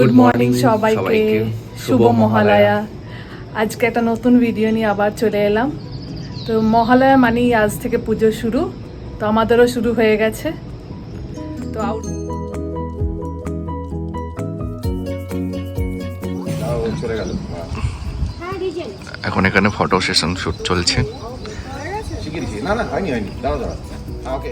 Good morning সবাইকে। শুভ মহালয়া। আজকে একটা নতুন ভিডিও নিয়ে আবার চলে এলাম। তো মহালয়া মানেই আজ থেকে পুজো শুরু। তো আমাদেরও শুরু হয়ে গেছে। তো আউট এখন এখানে ফটো সেশন শুট চলছে। না না হয়নি হয়নি। দাঁড়া দাঁড়া ওকে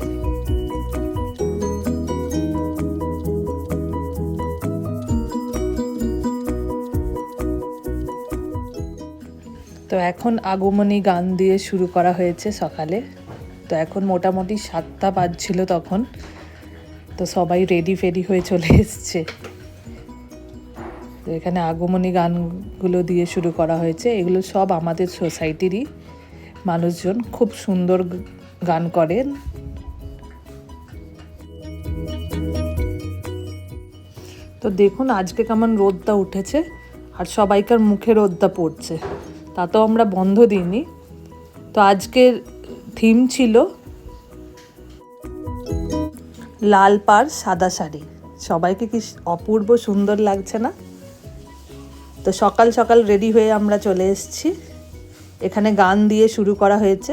তো এখন আগমনী গান দিয়ে শুরু করা হয়েছে সকালে। তো এখন মোটামুটি সাতটা বাজছিল তখন। তো সবাই রেডি ফেডি হয়ে চলে এসছে। তো এখানে আগমনী গানগুলো দিয়ে শুরু করা হয়েছে। এগুলো সব আমাদের সোসাইটিরই মানুষজন খুব সুন্দর গান করেন। তো দেখুন আজকে কেমন রোদটা উঠেছে। আর সবাইকার মুখে রোদটা পড়ছে। তাতেও আমরা বন্ধ দিইনি। তো আজকের থিম ছিল লাল পাড়, সাদা শাড়ি। সবাইকে কি অপূর্ব সুন্দর লাগছে না? তো সকাল সকাল রেডি হয়ে আমরা চলে এসেছি। এখানে গান দিয়ে শুরু করা হয়েছে।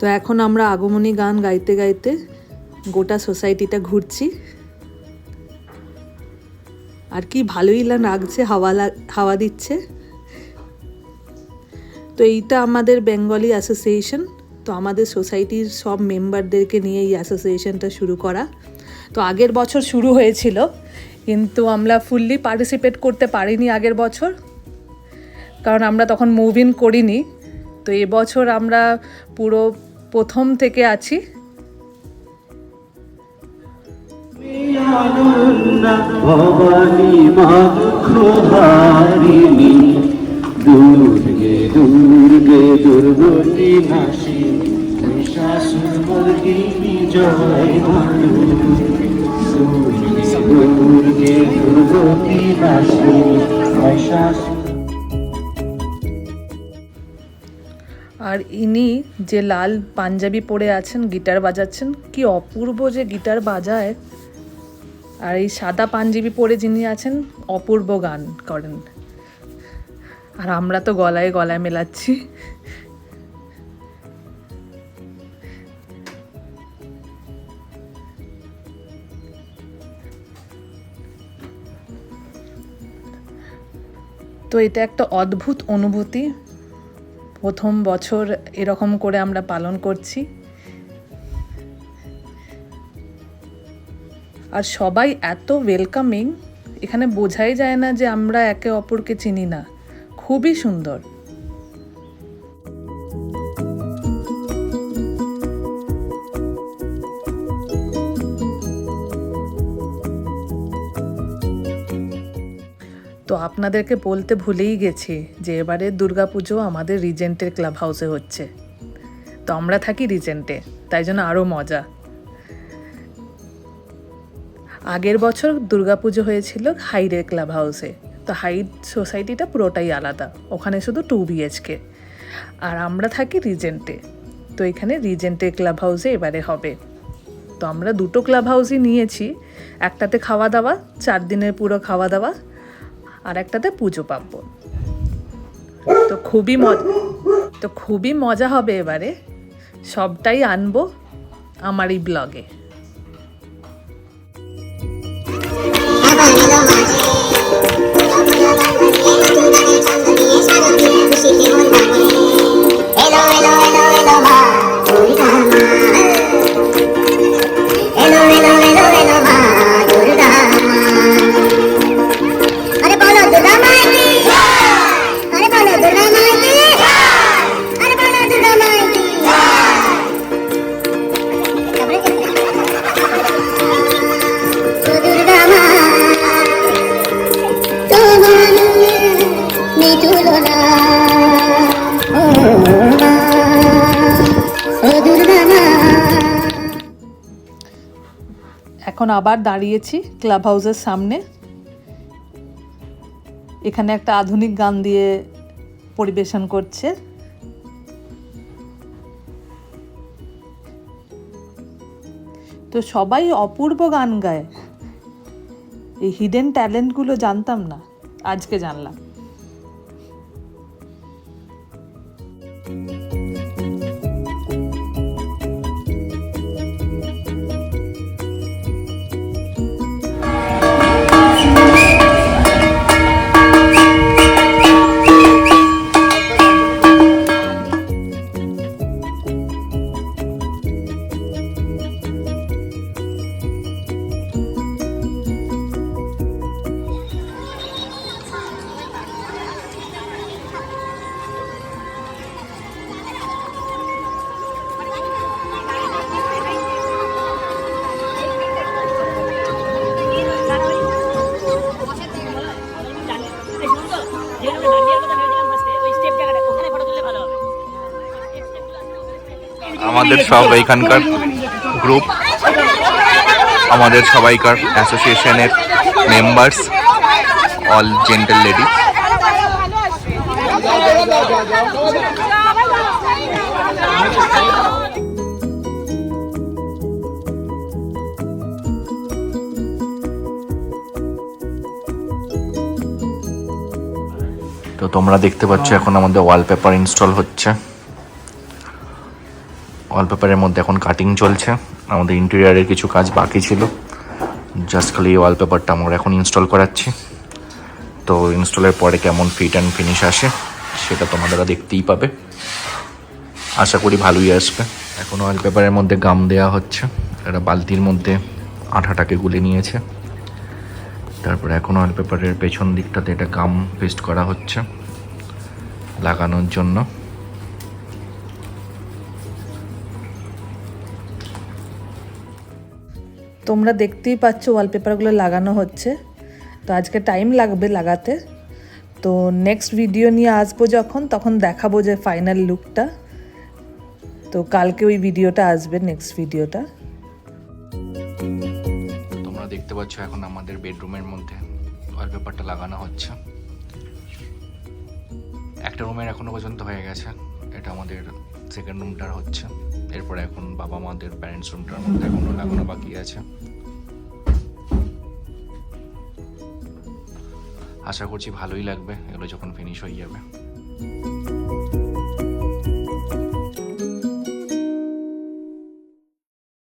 তো এখন আমরা আগমনী গান গাইতে গাইতে গোটা সোসাইটিটা ঘুরছি। আর কি ভালোই লা লাগছে হাওয়া লাগ- হাওয়া দিচ্ছে। তো এইটা আমাদের বেঙ্গলি অ্যাসোসিয়েশন। তো আমাদের সোসাইটির সব মেম্বারদেরকে নিয়ে এই অ্যাসোসিয়েশনটা শুরু করা। তো আগের বছর শুরু হয়েছিল। কিন্তু আমরা ফুললি পার্টিসিপেট করতে পারিনি আগের বছর। কারণ আমরা তখন মুভ ইন করিনি। তো এবছর আমরা পুরো প্রথম থেকে আছি। জয় আর ইনি যে লাল পাঞ্জাবি পরে আছেন, গিটার বাজাচ্ছেন, কি অপূর্ব যে গিটার বাজায়। আর এই সাদা পাঞ্জাবি পরে যিনি আছেন, অপূর্ব গান করেন। আর আমরা তো গলায় গলায় মেলাচ্ছি। তো এটা একটা অদ্ভুত অনুভূতি। প্রথম বছর এরকম করে আমরা পালন করছি। আর সবাই এত ওয়েলকামিং এখানে বোঝাই যায় না যে আমরা একে অপরকে চিনি না। খুবই সুন্দর। তো আপনাদেরকে বলতে ভুলেই গেছি যে এবারে দুর্গাপুজো আমাদের রিজেন্টের ক্লাব হাউসে হচ্ছে। তো আমরা থাকি রিজেন্টে, তাই জন্য আরও মজা। আগের বছর দুর্গাপুজো হয়েছিল হাইডের ক্লাব হাউসে তো হাইড সোসাইটিটা পুরোটাই আলাদা, ওখানে শুধু টু বিএচকে আর আমরা থাকি রিজেন্টে, তো এখানে রিজেন্টের ক্লাব হাউসে এবারে হবে। তো আমরা দুটো ক্লাব হাউসই নিয়েছি, একটাতে খাওয়া দাওয়া, চার দিনের পুরো খাওয়া দাওয়া আর একটাতে পুজো পার্বণ। তো খুবই মজা, তো খুবই মজা হবে এবারে। সবটাই আনব আমার এই ব্লগে এখন আবার দাঁড়িয়েছি ক্লাব হাউসের সামনে। এখানে একটা আধুনিক গান দিয়ে পরিবেশন করছে। তো সবাই অপূর্ব গান গায়। এই হিডেন ট্যালেন্টগুলো জানতাম না, আজকে জানলাম। আমাদের সব এইখানকার গ্রুপ আমাদের সবাইকার অ্যাসোসিয়েশনের মেম্বার্স অল জেন্টাল লেডি তো তোমরা দেখতে পাচ্ছ এখন আমাদের ওয়ালপেপার ইনস্টল হচ্ছে। ওয়ালপেপারের মধ্যে এখন কাটিং চলছে। আমাদের ইন্টেরিয়ারের কিছু কাজ বাকি ছিল। জাস্ট খালি এই ওয়ালপেপারটা আমরা এখন ইনস্টল করাচ্ছি। তো ইনস্টলের পরে কেমন ফিট অ্যান্ড ফিনিশ আসে, সেটা তোমাদেরা দেখতেই পাবে। আশা করি ভালোই আসবে। এখন ওয়ালপেপারের মধ্যে গাম দেওয়া হচ্ছে। এটা বালতির মধ্যে আঠাটাকে গুলে নিয়েছে। তারপরে এখন ওয়ালপেপারের পেছন দিকটাতে এটা গাম পেস্ট করা হচ্ছে। লাগানোর জন্য। তোমরা দেখতেই পাচ্ছ ওয়ালপেপারগুলো লাগানো হচ্ছে। তো আজকে টাইম লাগবে লাগাতে। তো নেক্সট ভিডিও নিয়ে আসব যখন, তখন দেখাবো যে ফাইনাল লুকটা তো কালকে ওই ভিডিওটা আসবে নেক্সট ভিডিওটা তোমরা দেখতে পাচ্ছ এখন আমাদের বেডরুমের মধ্যে ওয়ালপেপারটা লাগানো হচ্ছে। একটা রুমের এখনও পর্যন্ত হয়ে গেছে। এটা আমাদের সেকেন্ড রুমটার হচ্ছে। এরপরে এখন বাবা মাদের প্যারেন্টস রুমটার মধ্যে এখনও লাগানো বাকি আছে। আশা করছি ভালোই লাগবে, এগুলো যখন ফিনিশ হয়ে যাবে।